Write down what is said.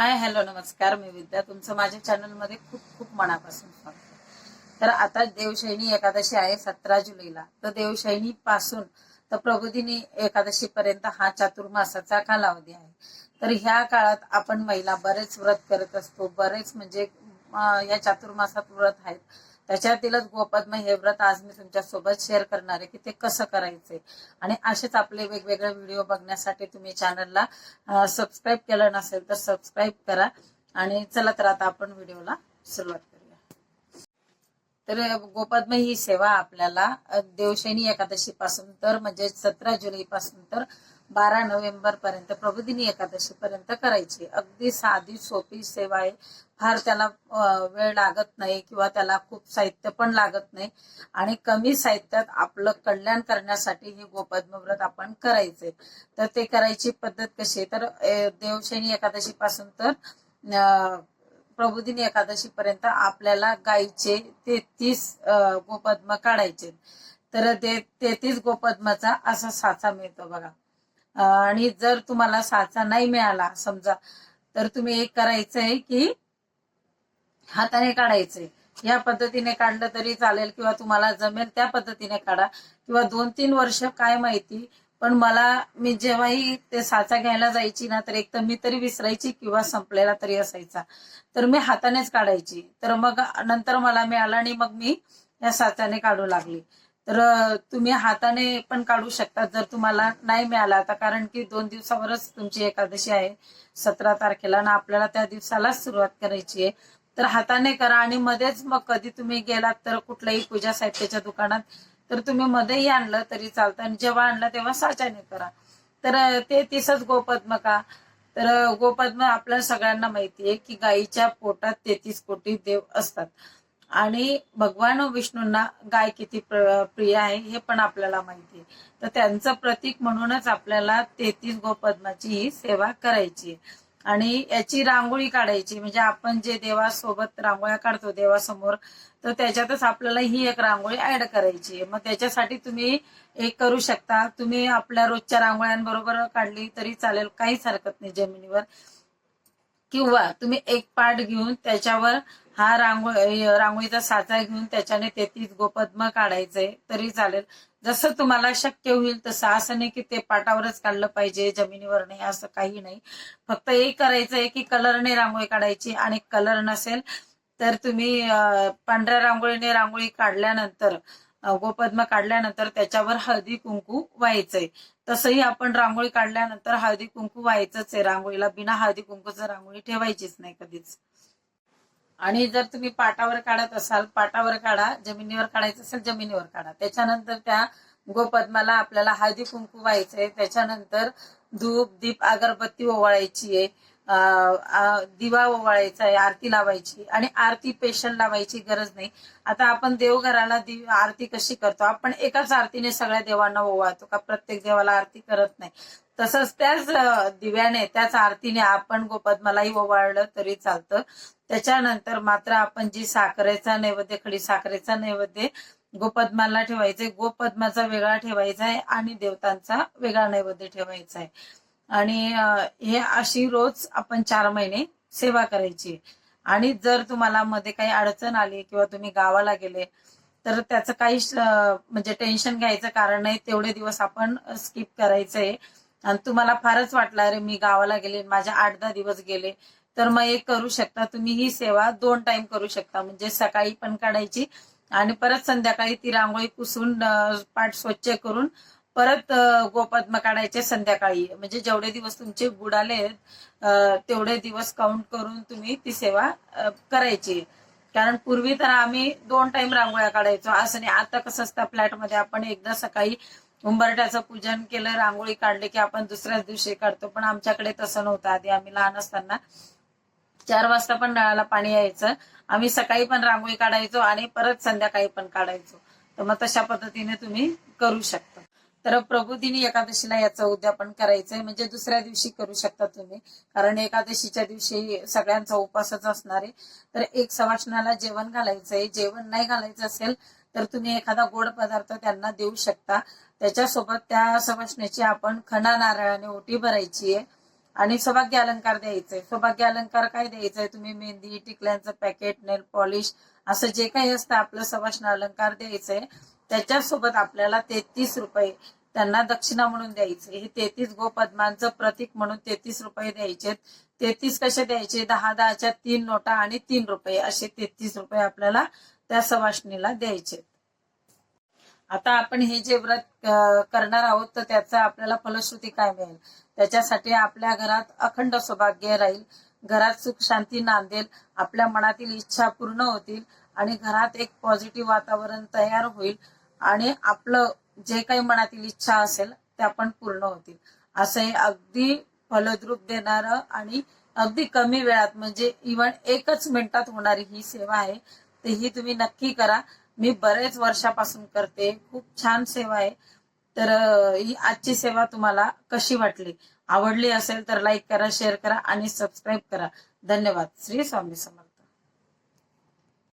Hi hello नमस्कार मी विद्या. तुमचं माझ्या चॅनलमध्ये खूप खूप मनापासून स्वागत तर आता देवशैनी एकादशी आहे सतरा जुलैला. तर देवशैनी पासून तर प्रबोधिनी एकादशी पर्यंत हा चातुर्मासाचा कालावधी आहे. तर ह्या काळात आपण महिला बरेच व्रत करत असतो. बरेच म्हणजे या चातुर्मासात व्रत आहेत. त्याच्यातीलच गोपद्म हे व्रत आज मी तुमच्यासोबत शेअर करणार आहे की ते कसं करायचंय. आणि असेच आपले वेगवेगळे व्हिडिओ बघण्यासाठी तुम्ही चॅनलला सबस्क्राईब केलं नसेल तर सबस्क्राईब करा. आणि चला तर आता आपण व्हिडिओला सुरुवात करूया. तर गोपद्म ही सेवा आपल्याला देवशैनी एकादशी पासून तर म्हणजे सतरा जुलै पासून तर बारा नोव्हेंबर पर्यंत प्रबोधिनी एकादशी पर्यंत करायची. अगदी साधी सोपी सेवा आहे. फार त्याला वेळ लागत नाही किंवा त्याला खूप साहित्य पण लागत नाही. आणि कमी साहित्यात आपलं कल्याण करण्यासाठी हे गोपद्म व्रत आपण करायचे. तर ते करायची पद्धत कशी तर देवशनी देवशैनी एकादशी पासून तर प्रबोधिनी एकादशी पर्यंत आपल्याला गायीचे तेहतीस गोपद्म काढायचे. तर ते तेहतीस गोपद्माचा असा साचा मिळतो बघा. आणि जर तुम्हाला साचा नाही मिळाला समजा तर तुम्ही एक करायचंय की हाताने काढायचंय. या पद्धतीने काढलं तरी चालेल किंवा तुम्हाला जमेल त्या पद्धतीने काढा. किंवा दोन तीन वर्ष काय माहिती पण मला मी जेव्हाही ते साचा घ्यायला जायची ना तर एक तर मी तरी विसरायची किंवा संपलेला तरी असायचा. तर मी हातानेच काढायची. तर मग नंतर मला मिळाला आणि मग मी या साच्याने काढू लागली. तर तुम्ही हाताने पण काढू शकता जर तुम्हाला नाही मिळाला. आता कारण की दोन दिवसावरच तुमची एकादशी आहे सतरा तारखेला ना आपल्याला त्या दिवसालाच सुरुवात करायची आहे. तर हाताने करा आणि मध्येच मग कधी तुम्ही गेलात तर कुठल्याही पूजा साहित्याच्या दुकानात तर तुम्ही मध्येही आणलं तरी चालतं आणि जेव्हा आणलं तेव्हा साच्याने करा. तर ते तिसच गोपद्म का तर गोपद्म आपल्या सगळ्यांना माहिती आहे की गायीच्या पोटात तेहतीस कोटी देव असतात. आणि भगवान विष्णूंना गाय किती प्रिय आहे हे पण आपल्याला माहिती आहे. तर त्यांचं प्रतीक म्हणूनच आपल्याला तेहतीस गोपद्माची ही सेवा करायची आहे. आणि याची रांगोळी काढायची म्हणजे आपण जे देवासोबत रांगोळ्या काढतो देवासमोर तर त्याच्यातच आपल्याला ही एक रांगोळी ऍड करायची आहे. मग त्याच्यासाठी तुम्ही एक करू शकता. तुम्ही आपल्या रोजच्या रांगोळ्यांबरोबर काढली तरी चालेल काहीच हरकत नाही जमिनीवर. किंवा तुम्ही एक पाठ घेऊन त्याच्यावर हा रांगोळी रांगोळीचा साचा घेऊन त्याच्याने तेहतीस गोपद्म काढायचंय तरी चालेल. जसं तुम्हाला शक्य होईल तसं. असं नाही की ते पाटावरच काढलं पाहिजे जमिनीवर नाही असं काही नाही. फक्त एक करायचंय की कलरने रांगोळी काढायची आणि कलर नसेल तर तुम्ही पांढऱ्या रांगोळीने रांगोळी काढल्यानंतर गोपद्म काढल्यानंतर त्याच्यावर हळदी कुंकू व्हायचंय. तसंही आपण रांगोळी काढल्यानंतर हळदी कुंकू व्हायचंच आहे. रांगोळीला बिना हळदी कुंकूचं रांगोळी ठेवायचीच नाही कधीच. आणि जर तुम्ही पाटावर काढत असाल पाटावर काढा जमिनीवर काढायचं असेल जमिनीवर काढा. त्याच्यानंतर त्या गोपद्माला आपल्याला हळदी कुंकू व्हायचंय. त्याच्यानंतर धूप दीप अगरबत्ती ओवाळायची आहे दिवा ओवाळायचा आहे आरती लावायची आणि आरती पेशल लावायची गरज नाही. आता आपण देवघराला दिव आरती कशी करतो? आपण एकाच आरतीने सगळ्या देवांना ओवाळतो का? प्रत्येक देवाला आरती करत नाही. तसंच त्याच दिव्याने त्याच आरतीने आपण गोपद्मालाही ओवाळलं तरी चालतं. त्याच्यानंतर मात्र आपण जी साखरेचा नैवेद्य खडी साखरेचा नैवेद्य गोपद्माला ठेवायचे गोपद्माचा वेगळा ठेवायचा आहे आणि देवतांचा वेगळा नैवेद्य ठेवायचा आहे. आणि हे अशी रोज आपण चार महिने सेवा करायची. आणि जर तुम्हाला मध्ये काही अडचण आली किंवा तुम्ही गावाला गेले तर त्याचं काही म्हणजे टेन्शन घ्यायचं कारण नाही तेवढे दिवस आपण स्किप करायचंय. आणि तुम्हाला फारच वाटलं अरे मी गावाला गेले माझ्या आठ दहा दिवस गेले. तर मग एक करू शकता. तुम्ही ही सेवा दोन टाइम करू शकता. म्हणजे सकाळी पण काढायची आणि परत संध्याकाळी ती रांगोळी पुसून पाठ स्वच्छ करून परत गोपद्म काढायचे संध्याकाळी. म्हणजे जेवढे दिवस तुमचे बुडाले तेवढे दिवस काउंट करून तुम्ही ती सेवा करायची. कारण पूर्वी तर आम्ही दोन टाइम रांगोळ्या काढायचो. असं नाही आता कसं असतं फ्लॅटमध्ये आपण एकदा सकाळी उंबरट्याचं पूजन केलं रांगोळी काढली की आपण दुसऱ्याच दिवशी काढतो. पण आमच्याकडे तसं नव्हतं. आधी आम्ही लहान असताना चार वाजता पण नळाला पाणी यायचं. आम्ही सकाळी पण रांगोळी काढायचो आणि परत संध्याकाळी पण काढायचो. तर मग तशा पद्धतीने तुम्ही करू शकता. तर प्रबोधिनी एकादशीला याचं उद्यापन करायचंय. म्हणजे दुसऱ्या दिवशी करू शकता तुम्ही. कारण एकादशीच्या दिवशी सगळ्यांचा उपवासच असणार आहे. तर एक सवासणाला जेवण घालायचंय. जेवण नाही घालायचं असेल तर तुम्ही एखादा गोड पदार्थ त्यांना देऊ शकता. त्याच्यासोबत त्या सवासण्याची आपण खणा नारळाने ओटी भरायची आहे आणि सौभाग्य अलंकार द्यायचंय. सौभाग्य अलंकार काय द्यायचंय? तुम्ही मेहंदी टिकल्यांचं पॅकेट नेल पॉलिश असं जे काही असतं आपलं सवाष्ण अलंकार द्यायचंय. त्याच्यासोबत आपल्याला तेहतीस रुपये त्यांना दक्षिणा म्हणून द्यायचे. हे तेहतीस गोपद्मांचं प्रतीक म्हणून तेहतीस रुपये द्यायचे तेहतीस कसे द्यायचे? दहा दहाच्या तीन नोटा आणि तीन रुपये असे तेहतीस रुपये आपल्याला त्या सवाष्णीला द्यायचे आता आपण हे जे व्रत करणार आहोत तर त्याचा आपल्याला फलश्रुती काय मिळेल? त्याच्यासाठी आपल्या घरात अखंड सौभाग्य राहील. घरात सुख शांती नांदेल. आपल्या मनातील इच्छा पूर्ण होतील आणि घरात एक पॉझिटिव्ह वातावरण तयार होईल. आणि आपलं जे काही मनातील इच्छा असेल त्या पण पूर्ण होतील. असं हे अगदी फलद्रूप देणार आणि अगदी कमी वेळात म्हणजे इव्हन एकच मिनिटात होणारी ही सेवा आहे तर ही तुम्ही नक्की करा. मी बरेच वर्षापासून करते खूप छान सेवा आहे. तर ही आजची सेवा तुम्हाला कशी वाटली? आवडली असेल तर लाईक करा शेअर करा आणि सबस्क्राईब करा. धन्यवाद. श्री स्वामी समर्थ.